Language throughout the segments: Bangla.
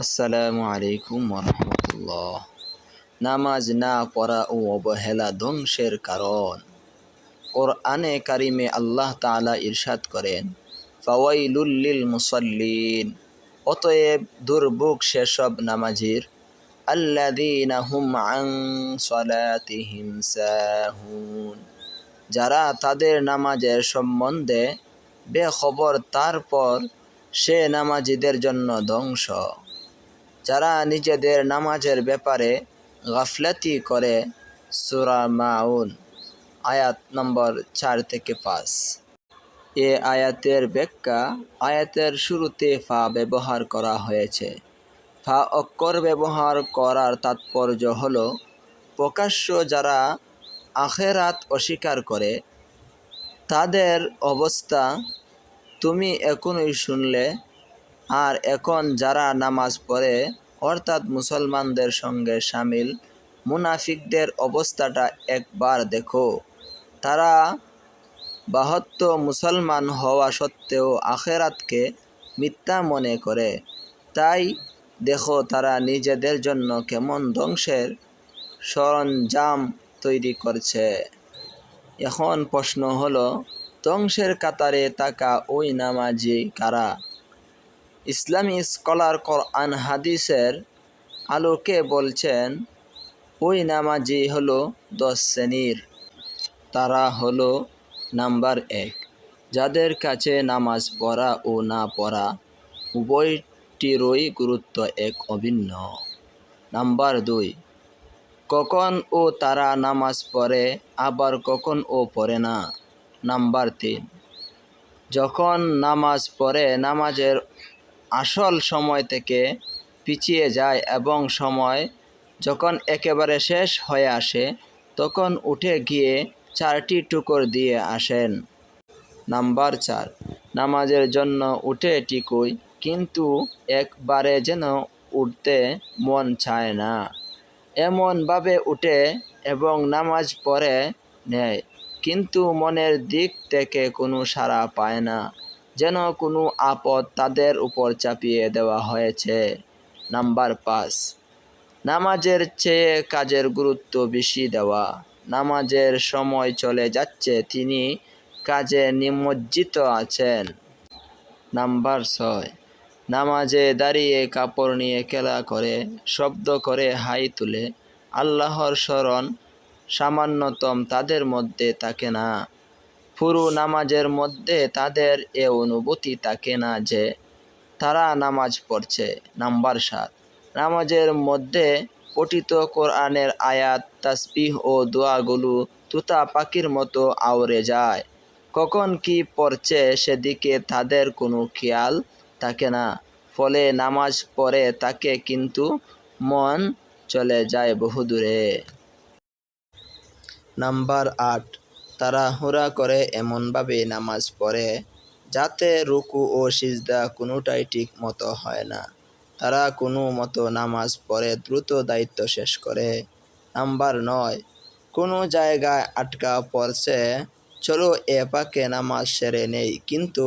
আসসালামু আলাইকুম রহমতুল্লাহ নামাজ না পড়া ও অবহেলা ধ্বংসের কারণ। কোরআনে কারিমে আল্লাহ তাআলা ইরশাদ করেন ফাওয়াইলুল্লিল মুসল্লিন অতএব দুর্ভোগ সেসব নামাজির, আল্লাযীনা হুম আন সাহুন যারা তাদের নামাজের সম্বন্ধে বেখবর তারপর সে নামাজিদের জন্য ধ্বংস। যারা নিজেদের নামাজের ব্যাপারে গাফলাতি করে, সুরা মাউন, আয়াত নম্বর চার থেকে পাঁচ। এ আয়াতের ব্যাখ্যা আয়াতের শুরুতে ফা ব্যবহার করা হয়েছে। ফা অক্ষর ব্যবহার করার তাৎপর্য হল, প্রকাশ্য যারা আখেরাত অস্বীকার করে, তাদের অবস্থা তুমি এখনই শুনলে আর এখন যারা নামাজ পড়ে, অর্থাৎ মুসলমানদের সঙ্গে সামিল, মুনাফিকদের অবস্থাটা একবার দেখো। তারা বাহত্য মুসলমান হওয়া সত্ত্বেও আখেরাতকে মিথ্যা মনে করে। তাই দেখো তারা নিজেদের জন্য কেমন ধ্বংসের সরঞ্জাম তৈরি করছে। এখন প্রশ্ন হলো, ধ্বংসের কাতারে তাকা ওই নামাজি কারা? ইসলামী স্কলার কোরআন হাদিসের আলোকে বলছেন, ওই নামাজি হলো দশ শ্রেণির। তারা হলো নাম্বার এক। যাদের কাছে নামাজ পড়া ও না পড়া উভয়টিরই গুরুত্ব এক অভিন্ন। নাম্বার দুই, কখন ও তারা নামাজ পড়ে, আবার কখন ও পড়ে না? নাম্বার তিন, যখন নামাজ পড়ে, নামাজের আসল সময় থেকে পিছিয়ে যায় এবং সময় যখন একেবারে শেষ হয়ে আসে, তখন উঠে গিয়ে চারটি টুকর দিয়ে আসেন। নাম্বার চার, নামাজের জন্য উঠে টিকুই কিন্তু একবারে যেন উঠতে মন চায় না। এমনভাবে উঠে এবং নামাজ পড়ে নেয়, কিন্তু মনের দিক থেকে কোনো সাড়া পায় না। যেন কোনো আপদ তাদের উপর চাপিয়ে দেওয়া হয়েছে। নাম্বার পাঁচ, নামাজের চেয়ে কাজের গুরুত্ব বেশি দেওয়া। নামাজের সময় চলে যাচ্ছে, তিনি কাজে নিমজ্জিত আছেন। নাম্বার ছয়, নামাজে দাঁড়িয়ে কাপড় নিয়ে খেলা করে, শব্দ করে হাই তুলে। আল্লাহর স্মরণ সামান্যতম তাদের মধ্যে থাকে না। পুরো নামাজের মধ্যে তাদের এ অনুভূতি থাকে না যে তারা নামাজ পড়ছে। নাম্বার সাত, নামাজের মধ্যে পঠিত কোরআনের আয়াত, তাসবিহ ও দোয়াগুলো তুতা পাখির মতো আওড়ে যায়। কখন কি পড়ছে সেদিকে তাদের কোনো খেয়াল থাকে না। ফলে নামাজ পড়ে তাকে কিন্তু মন চলে যায় বহুদূরে। নাম্বার আট তারা হুরা করে এমনভাবে নামাজ পড়ে যাতে রুকু ও সিজদা কোনোটাই ঠিক মতো হয় না। তারা কোনো মতো নামাজ পড়ে দ্রুত দায়িত্ব শেষ করে। নাম্বার নয়, কোনো জায়গায় আটকা পড়ছে, চলো এ পাকে নামাজ সেরে নেই। কিন্তু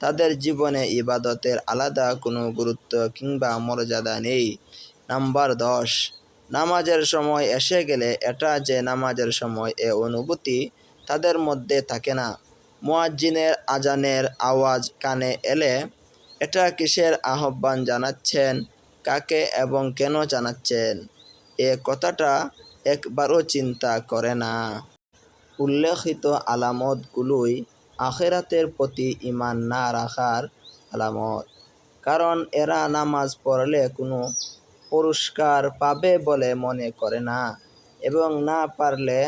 তাদের জীবনে ইবাদতের আলাদা কোনো গুরুত্ব কিংবা মর্যাদা নেই। নাম্বার দশ, নামাজের সময় এসে গেলে এটা যে নামাজের সময় এ অনুভূতি তাদের মধ্যে থাকে না। মোয়াজ্জিনের আজানের আওয়াজ কানে এলে এটা কিসের আহ্বান জানাচ্ছেন, কাকে এবং কেন জানাচ্ছেন? এ কথাটা একবারও চিন্তা করে না। উল্লেখিত আলামতগুলোই আখেরাতের প্রতি ইমান না রাখার আলামত। কারণ এরা নামাজ পড়লে কোনো পুরস্কার পাবে বলে মনে করে না এবং না পারলে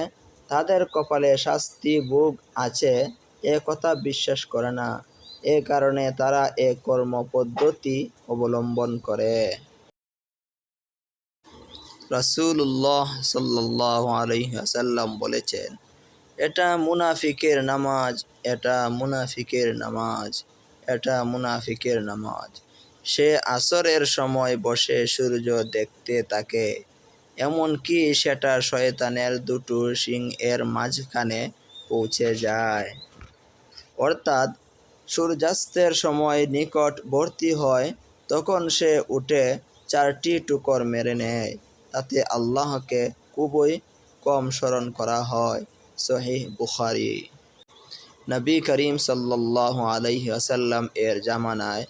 তাদের কপালে শাস্তি ভোগ আছে, এ কথা বিশ্বাস করে না। এ কারণে তারা এ কর্মপদ্ধতি অবলম্বন করে। রাসূলুল্লাহ সাল্লাহ বলেছেন, এটা মুনাফিকের নামাজ, এটা মুনাফিকের নামাজ, এটা মুনাফিকের নামাজ। সে আসরের সময় বসে সূর্য দেখতে থাকে। এমনকি সেটা শয়তানের দুটো সিং এর মাঝখানে পৌঁছে যায়। অর্থাৎ সূর্যাস্তের সময় নিকটবর্তী হয়, তখন সে উঠে চারটি টুকর মেরে নেয়। তাতে আল্লাহকে খুবই কম স্মরণ করা হয়, সহিহ বুখারি। নবী করিম সাল্লাল্লাহু আলাইহি আসাল্লাম এর জামানায়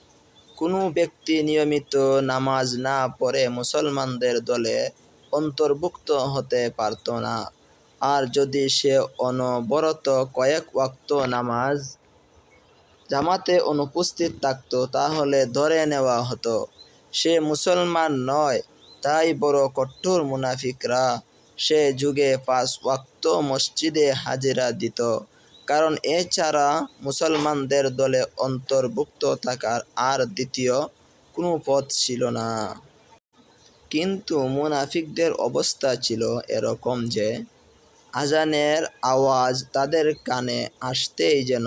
কোনো ব্যক্তি নিয়মিত নামাজ না পড়ে মুসলমানদের দলে অন্তর্ভুক্ত হতে পারত না। আর যদি সে অনবরত কয়েক ওয়াক্ত নামাজ জামাতে অনুপস্থিত থাকত, তাহলে ধরে নেওয়া হতো, সে মুসলমান নয়, তাই বড় কঠোর মুনাফিকরা সে যুগে পাঁচ ওয়াক্ত মসজিদে হাজিরা দিত। কারণ এছাড়া মুসলমানদের দলে অন্তর্ভুক্ত থাকার আর দ্বিতীয় কোনো পথ ছিল না। কিন্তু মুনাফিকদের অবস্থা ছিল এরকম যে, আজানের আওয়াজ তাদের কানে আসতেই যেন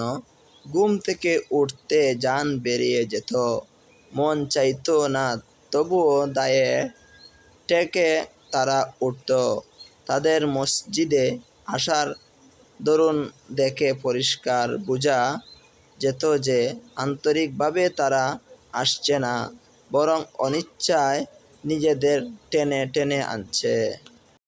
ঘুম থেকে উঠতে যান বেরিয়ে যেত। মন চাইতো না, তবুও দায়ে টেকে তারা উঠত। তাদের মসজিদে আসার দরুন দেখে পরিষ্কার বোঝা যেত যে, আন্তরিকভাবে তারা আসছে না, বরং অনিচ্ছায় নিজেদের টেনে টেনে আনছে।